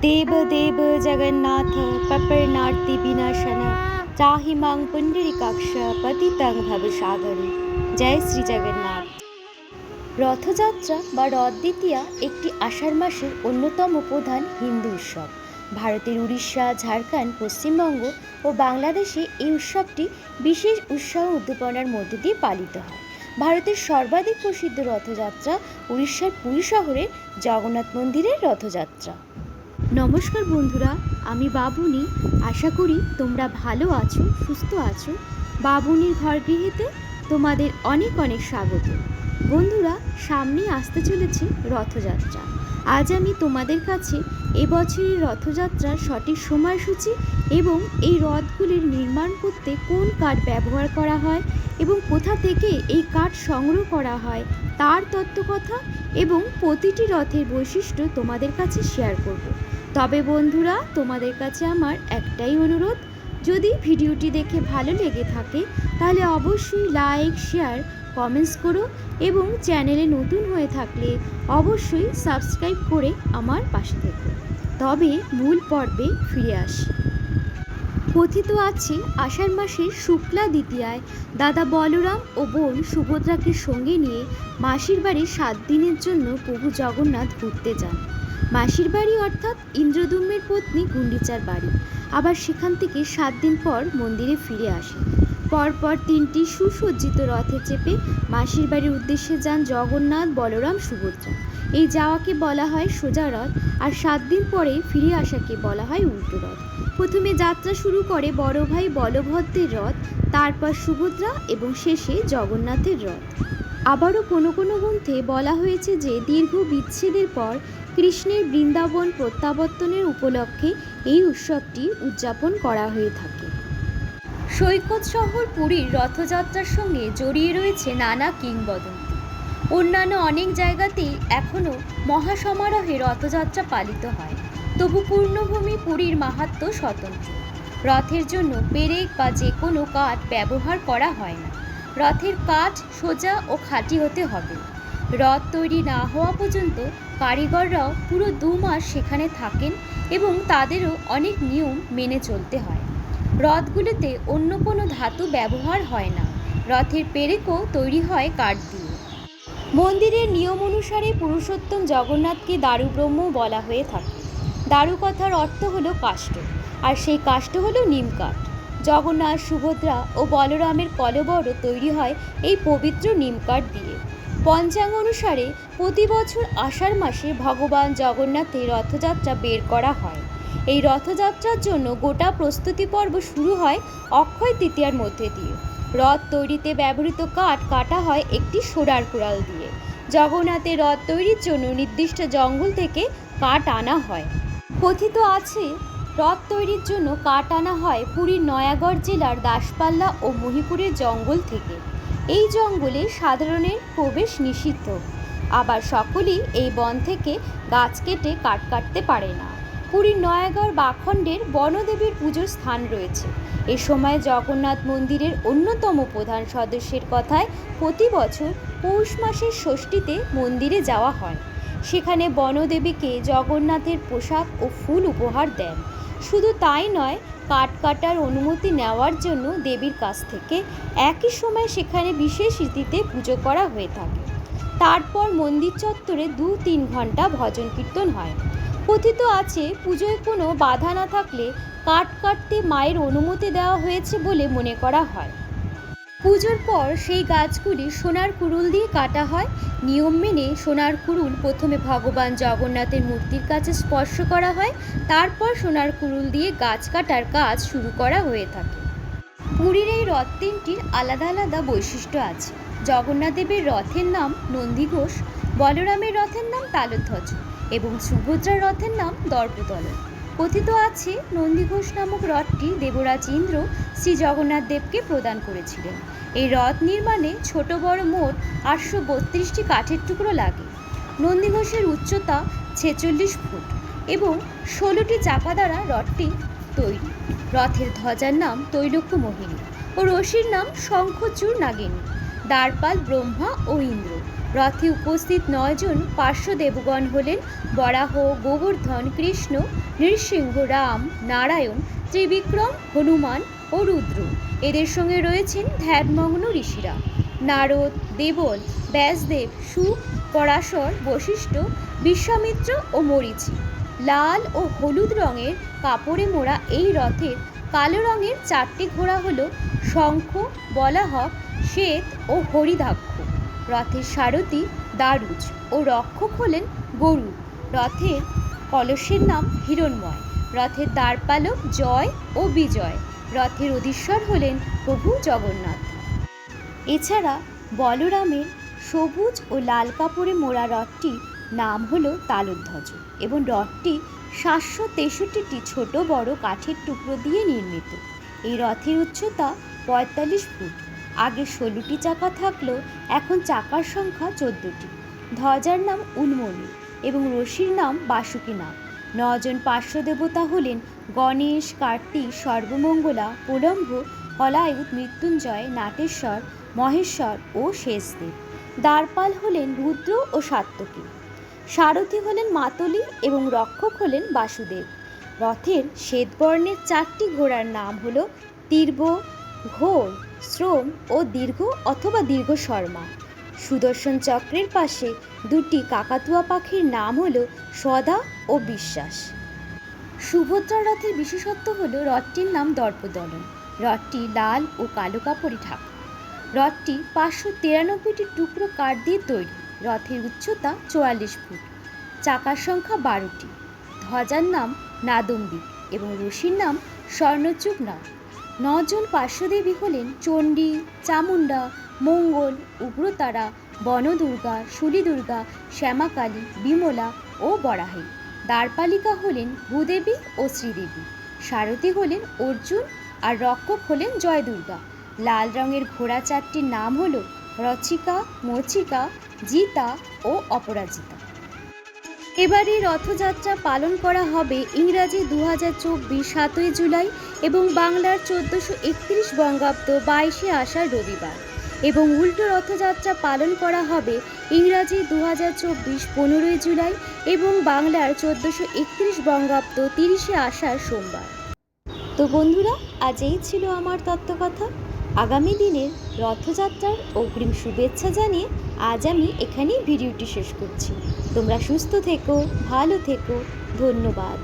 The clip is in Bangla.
দেব দেব জগন্নাথ পপরনার্তি বিনাশন চাহিমাং পুণ্ডরীকাক্ষ পতিতং ভবসাগরে জয় শ্রী জগন্নাথ রথযাত্রা বা রথ দ্বিতীয়া একটি আষাঢ় মাসের অন্যতম প্রধান হিন্দু উৎসব। ভারতের উড়িষ্যা, ঝাড়খণ্ড, পশ্চিমবঙ্গ ও বাংলাদেশে এই উৎসবটি বিশেষ উৎসাহ উদ্দীপনার মধ্য দিয়ে পালিত হয়। ভারতের সর্বাধিক প্রসিদ্ধ রথযাত্রা উড়িষ্যার পুরী শহরের জগন্নাথ মন্দিরের রথযাত্রা। নমস্কার বন্ধুরা, আমি বাবুনি। আশা করি তোমরা ভালো আছো, সুস্থ আছো। বাবুনির ঘর গৃহেতে তোমাদের অনেক অনেক স্বাগত। বন্ধুরা সামনে আসতে চলেছে রথযাত্রা। আজ আমি তোমাদের কাছে এবছরের রথযাত্রার সঠিক সময়সূচি এবং এই রথগুলির নির্মাণ করতে কোন কাঠ ব্যবহার করা হয় এবং কোথা থেকে এই কাঠ সংগ্রহ করা হয়, তার তত্ত্বকথা এবং প্রতিটি রথের বৈশিষ্ট্য তোমাদের কাছে শেয়ার করব। তবে বন্ধুরা, তোমাদের কাছে আমার একটাই অনুরোধ, যদি ভিডিওটি দেখে ভালো লেগে থাকে, তাহলে অবশ্যই লাইক, শেয়ার, কমেন্টস করো এবং চ্যানেলে নতুন হয়ে থাকলে অবশ্যই সাবস্ক্রাইব করে আমার পাশে থেকো। তবে মূল পর্বে ফিরে আসি। কথিত আছে, আষাঢ় মাসের শুক্লা দ্বিতীয়ায় দাদা বলরাম ও বোন সুভদ্রাকে সঙ্গে নিয়ে মাসির বাড়ি সাত দিনের জন্য প্রভু জগন্নাথ ঘুরতে যান। মাসির বাড়ি অর্থাৎ ইন্দ্রদুম্নের পত্নী গুন্ডিচার বাড়ি। আবার সেখান থেকে সাত দিন পর মন্দিরে ফিরে আসে পরপর তিনটি সুসজ্জিত রথে চেপে মাসির বাড়ির উদ্দেশ্যে যান জগন্নাথ বলরাম সুভদ্রা। এই যাওয়াকে বলা হয় সোজা রথ আর সাত দিন পরে ফিরে আসাকে বলা হয় উল্টো রথ। প্রথমে যাত্রা শুরু করে বড় ভাই বলভদ্রের রথ, তারপর সুভদ্রা এবং শেষে জগন্নাথের রথ। আবারও কোনো কোনো গ্রন্থে বলা হয়েছে যে দীর্ঘ বিচ্ছেদের পর কৃষ্ণের বৃন্দাবন প্রত্যাবর্তনের উপলক্ষে এই উৎসবটি উদযাপন করা হয়ে থাকে। সৈকত শহর পুরীর রথযাত্রার সঙ্গে জড়িয়ে রয়েছে নানা কিংবদন্তি। অন্যান্য অনেক জায়গাতেই এখনও মহাসমারোহে রথযাত্রা পালিত হয়। তবু পূর্ণভূমি পুরীর মাহাত্ম্য স্বতন্ত্র। রথের জন্য পেরেক বা যে কোনো কাঠ ব্যবহার করা হয় না। রথের কাঠ সোজা ও খাঁটি হতে হবে। রথ তৈরি না হওয়া পর্যন্ত কারিগররাও পুরো দু মাস সেখানে থাকেন এবং তাদেরও অনেক নিয়ম মেনে চলতে হয়। রথগুলোতে অন্য কোনো ধাতু ব্যবহার হয় না। রথের পেরেকও তৈরি হয় কাঠ দিয়ে। মন্দিরের নিয়ম অনুসারে পুরুষোত্তম জগন্নাথকে দারুব্রহ্ম বলা হয়ে থাকে। দারু কথার অর্থ হলো কাষ্ঠ, আর সেই কাষ্ঠ হলো নিম কাঠ। জগন্নাথ, সুভদ্রা ও বলরামের কলবর তৈরি হয় এই পবিত্র নিম কাঠ দিয়ে। পঞ্চাঙ্গ অনুসারে প্রতি বছর আষাঢ় মাসে ভগবান জগন্নাথের রথযাত্রা বের করা হয়। এই রথযাত্রার জন্য গোটা প্রস্তুতি পর্ব শুরু হয় অক্ষয় তৃতীয়ার মধ্যে দিয়ে। রথ তৈরিতে ব্যবহৃত কাঠ কাটা হয় একটি সোডার কুড়াল দিয়ে। জগন্নাথের রথ তৈরির জন্য নির্দিষ্ট জঙ্গল থেকে কাঠ আনা হয়। কথিত আছে, রথ তৈরির জন্য কাঠ আনা হয় পুরীর নয়াগড় জেলার দাসপাল্লা ও মহিপুরের জঙ্গল থেকে। এই জঙ্গলে সাধারণের প্রবেশ নিষিদ্ধ। আবার সকলেই এই বন থেকে গাছ কেটে কাঠ কাটতে পারে না। পুরীর নয়াগড় বাখণ্ডের বনদেবীর পুজোর স্থান রয়েছে। এ সময় জগন্নাথ মন্দিরের অন্যতম প্রধান সদস্যের কথায় প্রতি বছর পৌষ মাসের ষষ্ঠীতে মন্দিরে যাওয়া হয়। সেখানে বনদেবীকে জগন্নাথের পোশাক ও ফুল উপহার দেন। শুধু তাই নয়, কাঠ কাটার অনুমতি নেওয়ার জন্য দেবীর কাছ থেকে একই সময় সেখানে বিশেষ রীতিতে পুজো করা হয়ে থাকে। তারপর মন্দির চত্বরে দু তিন ঘণ্টা ভজন কীর্তন হয়। কথিত আছে, পুজোয় কোনো বাধা না থাকলে কাঠ কাটতে মায়ের অনুমতি দেওয়া হয়েছে বলে মনে করা হয়। পুজোর পর সেই গাছগুলি সোনার কুড়ুল দিয়ে কাটা হয়। নিয়ম মেনে সোনার কুড়ুল প্রথমে ভগবান জগন্নাথের মূর্তির কাছে স্পর্শ করা হয়। তারপর সোনার কুড়ুল দিয়ে গাছ কাটার কাজ শুরু করা হয়ে থাকে। পুরীর এই রথ তিনটির আলাদা আলাদা বৈশিষ্ট্য আছে। জগন্নাথ দেবের রথের নাম নন্দীঘোষ বলরামের রথের নাম তালধ্বজ। এবং সুভদ্রার রথের নাম দর্পদলন কথিত আছে নন্দীঘোষ নামক রথটি দেবরাজ ইন্দ্র শ্রী জগন্নাথ দেবকে প্রদান করেছিলেন। এই রথ নির্মাণে ছোট বড় মোট আটশো বত্রিশটি কাঠের টুকরো লাগে। নন্দীঘোষের উচ্চতা ছেচল্লিশ ফুট এবং ষোলোটি চাকা দ্বারা রথটি তৈরি। রথের ধ্বজার নাম তৈলক্য মোহিনী ও রশির নাম শঙ্খচূড় নাগিনী। দ্বারপাল, ব্রহ্মা ও ইন্দ্র। রথে উপস্থিত নয়জন পার্শ্ব দেবগণ হলেন বরাহ, গোবর্ধন, কৃষ্ণ, নৃসিংহ, রাম, নারায়ণ, ত্রিবিক্রম, হনুমান ও রুদ্র। এদের সঙ্গে রয়েছেন ধ্যানমগ্ন ঋষিরা। নারদ, দেবল, ব্যাসদেব সুখ পরাশর, বশিষ্ঠ, বিশ্বামিত্র ও মরিচি। লাল ও হলুদ রঙের কাপড়ে মোড়া এই রথের কালো রঙের চারটি ঘোড়া হল শঙ্খ, বলাহক শ্বেত ও হরিদাক্ষ। রথের সারথি দারুজ ও রক্ষক হলেন গরু। রথের কলসের নাম হিরণময়। রথের দ্বারপালক জয় ও বিজয়। রথের অধীশ্বর হলেন প্রভু জগন্নাথ। এছাড়া বলরামের সবুজ ও লাল কাপড়ে মোড়া রথটি নাম হলো তালধ্বজ এবং রথটি সাতশো তেষট্টিটি ছোট বড় কাঠের টুকরো দিয়ে নির্মিত। এই রথের উচ্চতা পঁয়তাল্লিশ ফুট। আগে ষোলোটি চাকা থাকলেও এখন চাকার সংখ্যা চোদ্দোটি। ধ্বজার নাম উন্মনি এবং রশির নাম বাসুকী নাম নজন পার্শ্ব দেবতা হলেন গণেশ, কার্তিক, সর্বমঙ্গলা প্রলম্ভ হলায়ুত মৃত্যুঞ্জয়, নাটেশ্বর, মহেশ্বর ও শেষদেব। দ্বারপাল হলেন রুদ্র ও সাত্তকী। সারথি হলেন মাতলি এবং রক্ষক হলেন বাসুদেব। রথের শ্বেতবর্ণের চারটি ঘোড়ার নাম হল তীর্ভ ঘোর, শ্রম ও দীর্ঘ অথবা দীর্ঘ শর্মা। সুদর্শন চক্রের পাশে দুটি কাকাতুয়া পাখির নাম হলো সদা ও বিশ্বাস। সুভদ্রা রথের বিশেষত্ব হলো রথটির নাম দর্পদলন। রথটি লাল ও কালো কাপড়ে ঢাকা। রথটি পাঁচশো তিরানব্বইটি টুকরো কাঠ দিয়ে তৈরি। রথের উচ্চতা চুয়াল্লিশ ফুট। চাকার সংখ্যা বারোটি। ধ্বজার নাম নাদম্বিক এবং রশির নাম স্বর্ণচূক নাম নজন পার্শ্বদেবী হলেন চণ্ডী, চামুণ্ডা, মঙ্গল, উগ্রতারা, বনদুর্গা, শুলিদুর্গা, শ্যামাকালী, বিমলা ও বরাহী। দ্বারপালিকা হলেন ভূদেবী ও শ্রীদেবী। সারথী হলেন অর্জুন আর রক্ষক হলেন জয়দুর্গা। লাল রঙের ঘোড়া চারটির নাম হল রচিকা, মচিকা, জিতা ও অপরাজিতা। এবারে রথযাত্রা পালন করা হবে ইংরাজি দু হাজার চব্বিশ সাতই জুলাই এবং বাংলার চোদ্দোশো একত্রিশ বঙ্গাব্দ বাইশে আষাঢ় রবিবার। এবং উল্টো রথযাত্রা পালন করা হবে ইংরাজি দু হাজার চব্বিশ পনেরোই জুলাই এবং বাংলার চোদ্দোশো একত্রিশ বঙ্গাব্দ তিরিশে আষাঢ় সোমবার। তো বন্ধুরা, আজ এই ছিল আমার তত্ত্বকথা। আগামী দিনের রথযাত্রার অগ্রিম শুভেচ্ছা জানিয়ে আজ আমি এখানেই ভিডিওটি শেষ করছি। তোমরা সুস্থ থেকো ভালো থেকো। ধন্যবাদ।